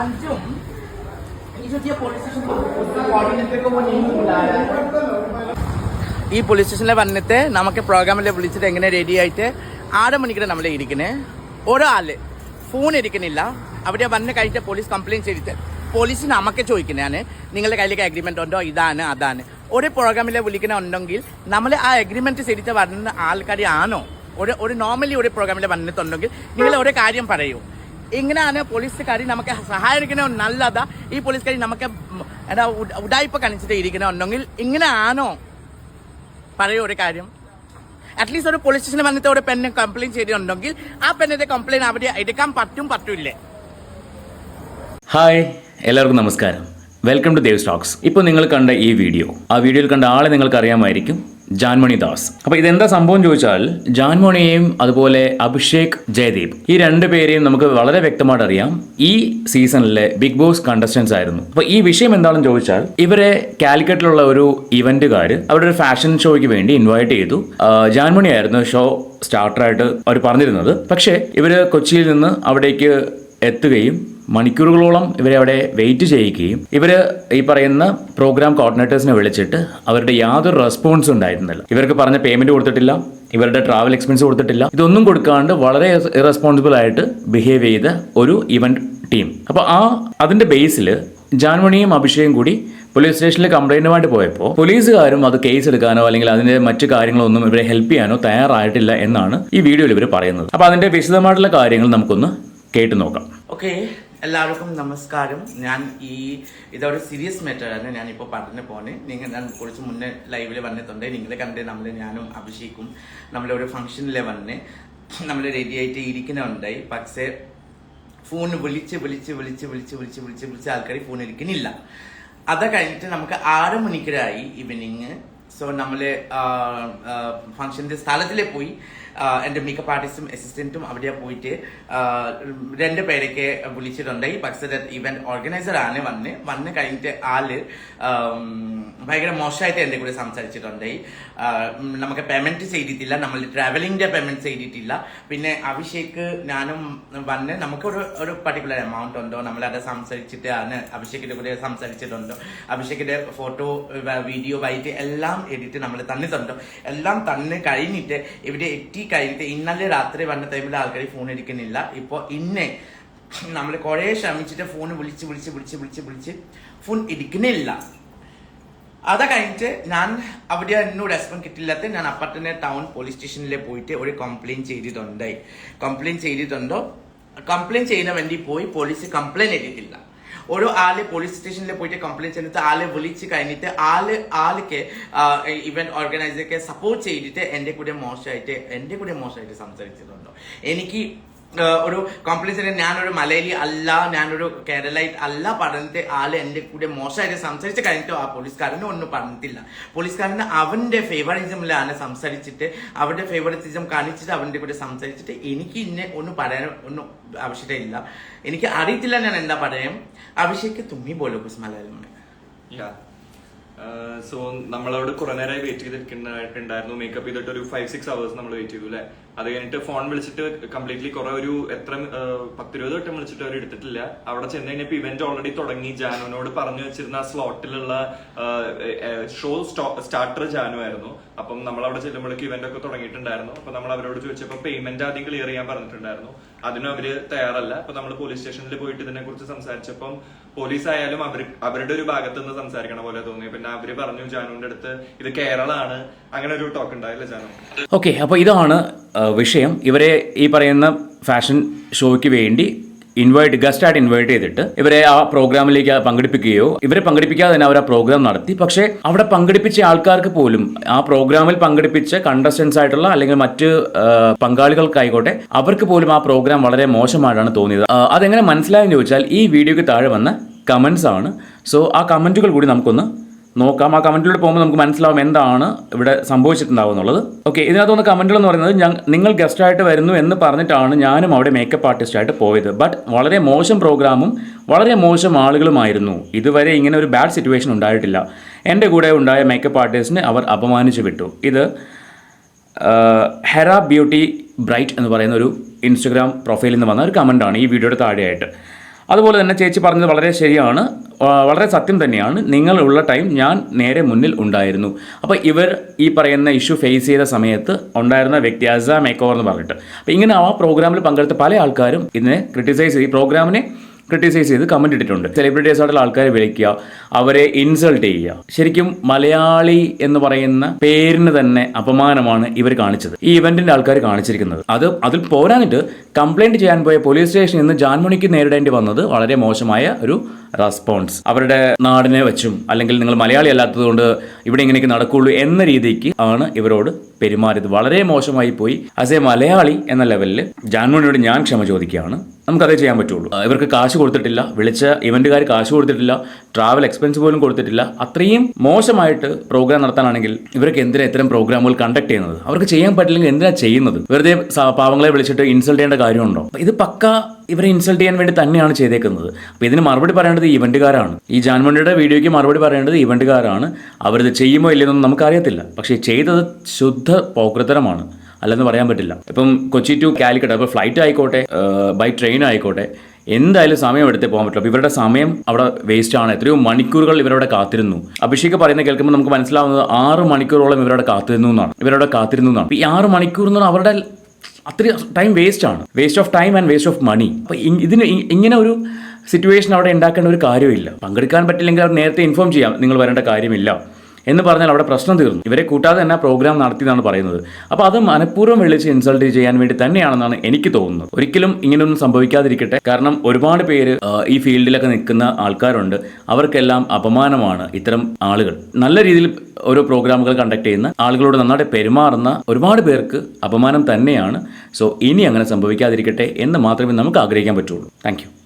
മുന്നിൽ ഈ പോലീസ് സ്റ്റേഷനിൽ വന്നിട്ട് നമുക്ക് പ്രോഗ്രാമിൽ വിളിച്ചിട്ട് എങ്ങനെ റെഡി ആയിട്ട് ആറ് മണിക്കൂർ നമ്മൾ ഇരിക്കുന്നത് ഒരാൾ ഫോൺ ഇരിക്കുന്നില്ല അവിടെ വന്ന് കഴിഞ്ഞിട്ട് പോലീസ് കംപ്ലയിന്റ് ചെയ്തിട്ട് പോലീസ് നമുക്ക് ചോദിക്കുന്നതാണ് നിങ്ങളുടെ കയ്യിലേക്ക് അഗ്രിമെന്റ് ഉണ്ടോ? ഇതാണ് അതാണ്. ഒരു പ്രോഗ്രാമിൽ വിളിക്കുന്ന ഉണ്ടെങ്കിൽ നമ്മൾ ആ അഗ്രിമെന്റ് ചെയ്തിട്ട് വരുന്ന ആൾക്കാരെ ആണോ? ഒരു ഒരു നോർമലി ഒരു പ്രോഗ്രാമിൽ വന്നിട്ടുണ്ടെങ്കിൽ നിങ്ങൾ ഒരു കാര്യം പറയൂ. എങ്ങനെയാണ് പോലീസുകാരി നമുക്ക് സഹായിക്കണോ നല്ലതാ. ഈ പോലീസുകാരി നമുക്ക് എന്താ ഉടായ്പ കാണിച്ചിട്ട് ഇരിക്കണമെന്നുണ്ടെങ്കിൽ ഇങ്ങനെയാണോ? പറയൂ ഒരു കാര്യം. അറ്റ്ലീസ്റ്റ് ഒരു പോലീസ് സ്റ്റേഷനിൽ വന്നിട്ട് ഒരു പെണ്ണ് കംപ്ലയിന്റ് ചെയ്തിട്ടുണ്ടെങ്കിൽ ആ പെണ്ണിന്റെ കംപ്ലയിന്റ് അവർ എടുക്കാൻ പറ്റും പറ്റൂല്ലേ? ഹായ് എല്ലാവർക്കും നമസ്കാരം. വെൽക്കം ടു ദേവ് സ്റ്റോക്സ് ഇപ്പോൾ നിങ്ങൾ കണ്ട ഈ വീഡിയോ. ആ വീഡിയോയിൽ കണ്ട ആളെ നിങ്ങൾക്ക് അറിയാമായിരിക്കും ജാൻമണി ദാസ് അപ്പോൾ ഇതെന്താ സംഭവം ചോദിച്ചാൽ ജാൻമണിയെയും അതുപോലെ അഭിഷേക് ജയദീപ് ഈ രണ്ട് പേരെയും നമുക്ക് വളരെ വ്യക്തമായിട്ട് അറിയാം. ഈ സീസണിലെ ബിഗ് ബോസ് കണ്ടസ്റ്റൻസ് ആയിരുന്നു. അപ്പോൾ ഈ വിഷയം എന്താണെന്ന് ചോദിച്ചാൽ ഇവരെ കാലിക്കറ്റിലുള്ള ഒരു ഇവന്റുകാർ അവരുടെ ഒരു ഫാഷൻ ഷോയ്ക്ക് വേണ്ടി ഇൻവൈറ്റ് ചെയ്തു. ജാൻമണി ആയിരുന്നു ഷോ സ്റ്റാർട്ടറായിട്ട് അവർ പറഞ്ഞിരുന്നത്. പക്ഷേ ഇവർ കൊച്ചിയിൽ നിന്ന് അവിടേക്ക് എത്തുകയും മണിക്കൂറുകളോളം ഇവരെ അവിടെ വെയിറ്റ് ചെയ്യിക്കുകയും ഇവർ ഈ പറയുന്ന പ്രോഗ്രാം കോർഡിനേറ്റേഴ്സിനെ വിളിച്ചിട്ട് അവരുടെ യാതൊരു റെസ്പോൺസും ഉണ്ടായിരുന്നില്ല. ഇവർക്ക് പറഞ്ഞ പേയ്മെന്റ് കൊടുത്തിട്ടില്ല ഇവരുടെ ട്രാവൽ എക്സ്പെൻസ് കൊടുത്തിട്ടില്ല. ഇതൊന്നും കൊടുക്കാണ്ട് വളരെ ഇറസ്പോൺസിബിൾ ആയിട്ട് ബിഹേവ് ചെയ്ത ഒരു ഇവന്റ് ടീം അപ്പോൾ ആ അതിന്റെ ബേസിൽ ജാൻമണിയും അഭിഷേകും കൂടി പോലീസ് സ്റ്റേഷനിൽ കംപ്ലൈന്റുമായിട്ട് പോയപ്പോൾ പോലീസുകാരും അത് കേസ് എടുക്കാനോ അല്ലെങ്കിൽ അതിന്റെ മറ്റു കാര്യങ്ങളൊന്നും ഇവരെ ഹെൽപ്പ് ചെയ്യാനോ തയ്യാറായിട്ടില്ല എന്നാണ് ഈ വീഡിയോയിൽ ഇവർ പറയുന്നത്. അപ്പോൾ അതിന്റെ വിശദമായിട്ടുള്ള കാര്യങ്ങൾ നമുക്കൊന്ന് കേട്ടു നോക്കാം. ഓക്കെ എല്ലാവർക്കും നമസ്കാരം. ഞാൻ ഈ ഇതൊരു സീരിയസ് മാറ്ററാണ് ഞാനിപ്പോൾ പറഞ്ഞു പോണേ നിങ്ങൾ ഞാൻ കുറച്ച് മുന്നേ ലൈവിൽ വന്നിട്ടുണ്ട്. നിങ്ങൾ കണ്ടേ നമ്മൾ ഞാനും അഭിഷേക്കും നമ്മളൊരു ഫംഗ്ഷനിൽ വന്ന്. നമ്മൾ റെഡി ആയിട്ട് ഇരിക്കുന്നുണ്ടായി. പക്ഷേ ഫോൺ വിളിച്ച് വിളിച്ച് വിളിച്ച് വിളിച്ച് വിളിച്ച് വിളിച്ച് വിളിച്ച് ആൾക്കാർ ഫോൺ ഇരിക്കുന്നില്ല. അത് കഴിഞ്ഞിട്ട് നമുക്ക് ആറ് മണിക്കരായി ഈവനിങ് സോ നമ്മൾ ഫംഗ്ഷന്റെ സ്ഥലത്തിലെ പോയി എന്റെ മേക്കപ്പ് ആർട്ടിസ്റ്റും അസിസ്റ്റന്റും അവിടെ പോയിട്ട് രണ്ട് പേരൊക്കെ വിളിച്ചിട്ടുണ്ടായി. പക്ഷേ ഇവന്റ് ഓർഗനൈസർ ആണ് വന്ന്. വന്ന് കഴിഞ്ഞിട്ട് ആൾ ഭയങ്കര മോശമായിട്ട് എന്റെ കൂടെ സംസാരിച്ചിട്ടുണ്ടായി. നമുക്ക് പേയ്മെന്റ് ചെയ്തിട്ടില്ല. നമ്മൾ ട്രാവലിംഗിന്റെ പേയ്മെന്റ് ചെയ്തിട്ടില്ല. പിന്നെ അഭിഷേക് ഞാനും വന്ന് നമുക്കൊരു ഒരു പർട്ടിക്കുലർ എമൗണ്ട് ഉണ്ടോ? നമ്മളത് ആണ് അഭിഷേകിന്റെ കൂടെ സംസാരിച്ചിട്ടുണ്ടോ? അഭിഷേകിന്റെ ഫോട്ടോ വീഡിയോ വൈറ്റ് എല്ലാം എഡിറ്റ് നമ്മൾ തന്നിട്ടുണ്ട് എല്ലാം തന്നെ കഴിഞ്ഞിട്ട് ഇവിടെ എത്തി കഴിഞ്ഞിട്ട് ഇന്നലെ രാത്രി വന്ന ടൈമിൽ ആൾക്കാർ ഫോൺ എടുക്കുന്നില്ല. ഇപ്പോൾ ഇന്നെ നമ്മൾ കുറേ ശ്രമിച്ചിട്ട് ഫോൺ വിളിച്ച് വിളിച്ച് വിളിച്ച് വിളിച്ച് വിളിച്ച് ഫോൺ എടുക്കുന്നില്ല. അത് കഴിഞ്ഞിട്ട് ഞാൻ അവിടെ ഒന്നും റെസ്പോണ്ട് കിട്ടില്ലാത്ത ഞാൻ അപ്പത്തന്നെ ടൗൺ പോലീസ് സ്റ്റേഷനിൽ പോയിട്ട് ഒരു കംപ്ലയിന്റ് ചെയ്തിട്ടുണ്ടായി കംപ്ലയിന്റ് ചെയ്തിട്ടുണ്ടോ? കംപ്ലയിന്റ് ചെയ്യുന്ന വേണ്ടി പോയി പോലീസ് കംപ്ലയിന്റ് ചെയ്തിട്ടില്ല ഓരോ ആൾ പോലീസ് സ്റ്റേഷനിൽ പോയിട്ട് കംപ്ലൈന്റ് ചെയ്തിട്ട് ആളെ വിളിച്ച് കഴിഞ്ഞിട്ട് ആൾ ആൾക്ക് ഇവന്റ് ഓർഗനൈസർക്ക് സപ്പോർട്ട് ചെയ്തിട്ട് എന്റെ കൂടെ മോശമായിട്ട് എന്റെ കൂടെ മോശമായിട്ട് സംസാരിച്ചിട്ടുണ്ടോ? എനിക്ക് ഒരു കോംപ്ലിസിന് ഞാനൊരു മലയാളി അല്ല ഞാനൊരു കേരളൈറ്റ് അല്ല പറഞ്ഞിട്ട് ആൾ എന്റെ കൂടെ മോശമായിട്ട് സംസാരിച്ച് കഴിഞ്ഞിട്ട് ആ പോലീസുകാരന് ഒന്നും പറഞ്ഞിട്ടില്ല. പോലീസുകാരന് അവന്റെ ഫേവറിസമിലാണ് സംസാരിച്ചിട്ട് അവന്റെ ഫേവറിറ്റിസം കാണിച്ചിട്ട് അവന്റെ കൂടെ സംസാരിച്ചിട്ട് എനിക്ക് ഇന്നെ ഒന്നും പറയാൻ ഒന്നും ആവശ്യമില്ല. എനിക്ക് അറിയത്തില്ല ഞാൻ എന്താ പറയാം. അഭിഷേക് തുമ്മി പോലും മലയാളം സോ നമ്മളവിടെ കുറെ നേരമായി വെയിറ്റ് ചെയ്തിട്ടുണ്ടായിരുന്നു മേക്കപ്പ് ചെയ്തിട്ട് ഒരു ഫൈവ് സിക്സ് അവേഴ്സ് നമ്മൾ വെയിറ്റ് ചെയ്തു അല്ലെ അത് കഴിഞ്ഞിട്ട് ഫോൺ വിളിച്ചിട്ട് കംപ്ലീറ്റ്ലി കുറെ ഒരു എത്ര പത്തിരുപത് വട്ടം വിളിച്ചിട്ട് അവർ എടുത്തിട്ടില്ല. അവിടെ ചെന്ന് കഴിഞ്ഞപ്പോൾ ഇവന്റ് ഓൾറെഡി തുടങ്ങി. ജാനുവിനോട് പറഞ്ഞു വെച്ചിരുന്ന ആ സ്ലോട്ടിലുള്ള ഷോ സ്റ്റാർട്ടർ ജാനു ആയിരുന്നു. അപ്പം നമ്മൾ അവിടെ ചെല്ലുമ്പോഴേക്ക് ഇവന്റ് ഒക്കെ തുടങ്ങിയിട്ടുണ്ടായിരുന്നു. അപ്പൊ നമ്മൾ അവരോട് ചോദിച്ചപ്പോൾ പേയ്മെന്റ് ആദ്യം ക്ലിയർ ചെയ്യാൻ പറഞ്ഞിട്ടുണ്ടായിരുന്നു. അതിനും അവർ തയ്യാറല്ല. അപ്പൊ നമ്മൾ പോലീസ് സ്റ്റേഷനിൽ പോയിട്ട് ഇതിനെ കുറിച്ച് സംസാരിച്ചപ്പം പോലീസ് ആയാലും അവർ അവരുടെ ഒരു ഭാഗത്ത് നിന്ന് സംസാരിക്കണ പോലെ തോന്നി. പിന്നെ അവർ പറഞ്ഞു ജാനുവിന്റെ അടുത്ത് ഇത് കേരളമാണ് അങ്ങനെ ഒരു ടോക്ക് ഉണ്ടായില്ല ജാനു. ഓക്കെ അപ്പൊ ഇതാണ് വിഷയം ഇവരെ ഈ പറയുന്ന ഫാഷൻ ഷോയ്ക്ക് വേണ്ടി ഇൻവൈറ്റ് ഗസ്റ്റായിട്ട് ഇൻവൈറ്റ് ചെയ്തിട്ട് ഇവരെ ആ പ്രോഗ്രാമിലേക്ക് പങ്കെടുപ്പിക്കുകയോ ഇവരെ പങ്കെടുപ്പിക്കാതെ തന്നെ അവർ ആ പ്രോഗ്രാം നടത്തി. പക്ഷേ അവിടെ പങ്കെടുപ്പിച്ച ആൾക്കാർക്ക് പോലും ആ പ്രോഗ്രാമിൽ പങ്കെടുപ്പിച്ച കണ്ടസ്റ്റൻസ് ആയിട്ടുള്ള അല്ലെങ്കിൽ മറ്റ് പങ്കാളികൾക്കായിക്കോട്ടെ അവർക്ക് പോലും ആ പ്രോഗ്രാം വളരെ മോശമായിട്ടാണ് തോന്നിയത്. അതെങ്ങനെ മനസ്സിലായെന്ന് ചോദിച്ചാൽ ഈ വീഡിയോയ്ക്ക് താഴെ വന്ന കമൻസ് ആണ്. സോ ആ കമന്റുകൾ കൂടി നമുക്കൊന്ന് നോക്കാം. ആ കമന്റിലൂടെ പോകുമ്പോൾ നമുക്ക് മനസ്സിലാവും എന്താണ് ഇവിടെ സംഭവിച്ചിട്ടുണ്ടാവും എന്നുള്ളത്. ഓക്കെ ഇതിനകത്ത് വന്ന കമന്റുകൾ എന്ന് പറയുന്നത് ഞാൻ നിങ്ങൾ ഗസ്റ്റായിട്ട് വരുന്നു എന്ന് പറഞ്ഞിട്ടാണ് ഞാനും അവിടെ മേക്കപ്പ് ആർട്ടിസ്റ്റായിട്ട് പോയത്. ബട്ട് വളരെ മോശം പ്രോഗ്രാമും വളരെ മോശം ആളുകളുമായിരുന്നു. ഇതുവരെ ഇങ്ങനെ ഒരു ബാഡ് സിറ്റുവേഷൻ ഉണ്ടായിട്ടില്ല. എന്റെ കൂടെ ഉണ്ടായ മേക്കപ്പ് ആർട്ടിസ്റ്റിനെ അവർ അപമാനിച്ചു വിട്ടു. ഇത് ഹെറ ബ്യൂട്ടി ബ്രൈറ്റ് എന്ന് പറയുന്ന ഒരു ഇൻസ്റ്റഗ്രാം പ്രൊഫൈലിൽ നിന്ന് വന്ന ഒരു കമന്റാണ് ഈ വീഡിയോയുടെ താഴെയായിട്ട്. അതുപോലെ തന്നെ ചേച്ചി പറഞ്ഞത് വളരെ ശരിയാണ്. വളരെ സത്യം തന്നെയാണ്. നിങ്ങളുള്ള ടൈം ഞാൻ നേരെ മുന്നിൽ ഉണ്ടായിരുന്നു. അപ്പോൾ ഇവർ ഈ പറയുന്ന ഇഷ്യൂ ഫേസ് ചെയ്ത സമയത്ത് ഉണ്ടായിരുന്ന വ്യക്തി അസ മേക്ക് എന്ന് പറഞ്ഞിട്ട്. അപ്പോൾ ഇങ്ങനെ ആ പ്രോഗ്രാമിൽ പങ്കെടുത്ത പല ആൾക്കാരും ഇതിനെ ക്രിട്ടിസൈസ് ചെയ്ത്. ഈ പ്രോഗ്രാമിനെ ക്രിട്ടിസൈസ് ചെയ്ത് കമന്റ് ഇട്ടിട്ടുണ്ട്. സെലിബ്രിറ്റീസ് ആയിട്ടുള്ള ആൾക്കാരെ വിളിക്കുക അവരെ ഇൻസൾട്ട് ചെയ്യുക. ശരിക്കും മലയാളി എന്ന് പറയുന്ന പേരിന് തന്നെ അപമാനമാണ് ഇവർ കാണിച്ചത്. ഈ ഇവന്റിന്റെ ആൾക്കാർ കാണിച്ചിരിക്കുന്നത്. അത് അതിൽ പോരാനിട്ട് കംപ്ലൈന്റ് ചെയ്യാൻ പോയ പോലീസ് സ്റ്റേഷനിൽ നിന്ന് ജാൻമണിക്ക് നേരിടേണ്ടി വന്നത് വളരെ മോശമായ ഒരു റെസ്പോൺസ് അവരുടെ നാടിനെ വെച്ചും അല്ലെങ്കിൽ നിങ്ങൾ മലയാളി അല്ലാത്തതുകൊണ്ട് ഇവിടെ ഇങ്ങനെയൊക്കെ നടക്കുള്ളൂ എന്ന രീതിക്ക് ആണ് ഇവരോട് പെരുമാറിയത്. വളരെ മോശമായി പോയി. എ മലയാളി എന്ന ലെവലിൽ ജാൻമണിയോട് ഞാൻ ക്ഷമ ചോദിക്കുകയാണ്. നമുക്കതേ ചെയ്യാൻ പറ്റുള്ളൂ. ഇവർക്ക് കാശ് കൊടുത്തിട്ടില്ല. വിളിച്ച ഇവന്റുകാർ കാശ് കൊടുത്തിട്ടില്ല. ട്രാവൽ എക്സ്പെൻസ് പോലും കൊടുത്തിട്ടില്ല. അത്രയും മോശമായിട്ട് പ്രോഗ്രാം നടത്താനാണെങ്കിൽ ഇവർക്ക് എന്തിനാ ഇത്തരം പ്രോഗ്രാമുകൾ കണ്ടക്ട് ചെയ്യുന്നത്? അവർക്ക് ചെയ്യാൻ പറ്റില്ലെങ്കിൽ എന്തിനാ ചെയ്യുന്നത്? വെറുതെ പാവങ്ങളെ വിളിച്ചിട്ട് ഇൻസൾട്ട് ചെയ്യേണ്ട കാര്യമുണ്ടോ? ഇത് പക്ക ഇവരെ ഇൻസൾട്ട് ചെയ്യാൻ വേണ്ടി തന്നെയാണ് ചെയ്തേക്കുന്നത്. അപ്പൊ ഇതിന് മറുപടി പറയേണ്ടത് ഇവന്റുകാരാണ്. ഈ ജാൻമണിയുടെ വീഡിയോയ്ക്ക് മറുപടി പറയേണ്ടത് ഇവന്റുകാരാണ്. അവരിത് ചെയ്യുമോ ഇല്ലെന്നൊന്നും നമുക്കറിയത്തില്ല. പക്ഷേ ചെയ്തത് ശുദ്ധ പോക്രത്തരമാണ് അല്ലെന്ന് പറയാൻ പറ്റില്ല. ഇപ്പം കൊച്ചി ടു കാലിക്കട്ട് അപ്പോൾ ഫ്ലൈറ്റ് ആയിക്കോട്ടെ ബൈ ട്രെയിൻ ആയിക്കോട്ടെ എന്തായാലും സമയം എടുത്തേ പോകാൻ പറ്റില്ല അപ്പോൾ ഇവരുടെ സമയം അവിടെ വേസ്റ്റ് ആണ്. എത്രയോ മണിക്കൂറുകൾ ഇവരവിടെ കാത്തിരുന്നു. അഭിഷേക് പറയുന്നത് കേൾക്കുമ്പോൾ നമുക്ക് മനസ്സിലാവുന്നത് ആറ് മണിക്കൂറോളം ഇവരവിടെ കാത്തിരുന്നു എന്നാണ്. ഇവരവിടെ കാത്തിരുന്നു എന്നാണ്. ഈ ആറ് മണിക്കൂർ എന്ന് പറഞ്ഞാൽ അവരുടെ അത്രയും ടൈം വേസ്റ്റ് ആണ്. Waste of time and waste of money അപ്പോൾ ഇതിന് ഇങ്ങനെ ഒരു സിറ്റുവേഷൻ അവിടെ ഉണ്ടാക്കേണ്ട ഒരു കാര്യമില്ല. പങ്കെടുക്കാൻ പറ്റില്ലെങ്കിൽ അവർ നേരത്തെ ഇൻഫോം ചെയ്യാം. നിങ്ങൾ വരേണ്ട കാര്യമില്ല. എന്ന് പറഞ്ഞാൽ അവിടെ പ്രശ്നം തീർന്നു. ഇവരെ കൂട്ടാതെ തന്നെ പ്രോഗ്രാം നടത്തി എന്നാണ് പറയുന്നത്. അപ്പോൾ അത് മനഃപൂർവം വിളിച്ച് ഇൻസൾട്ട് ചെയ്യാൻ വേണ്ടി തന്നെയാണെന്നാണ് എനിക്ക് തോന്നുന്നത്. ഒരിക്കലും ഇങ്ങനെയൊന്നും സംഭവിക്കാതിരിക്കട്ടെ. കാരണം ഒരുപാട് പേര് ഈ ഫീൽഡിലൊക്കെ നിൽക്കുന്ന ആൾക്കാരുണ്ട്. അവർക്കെല്ലാം അപമാനമാണ് ഇത്തരം ആളുകൾ. നല്ല രീതിയിൽ ഓരോ പ്രോഗ്രാമുകൾ കണ്ടക്ട് ചെയ്യുന്ന ആളുകളോട് നന്നായിട്ട് പെരുമാറുന്ന ഒരുപാട് പേർക്ക് അപമാനം തന്നെയാണ്. സോ ഇനി അങ്ങനെ സംഭവിക്കാതിരിക്കട്ടെ എന്ന് മാത്രമേ നമുക്ക് ആഗ്രഹിക്കാൻ പറ്റുള്ളൂ. താങ്ക്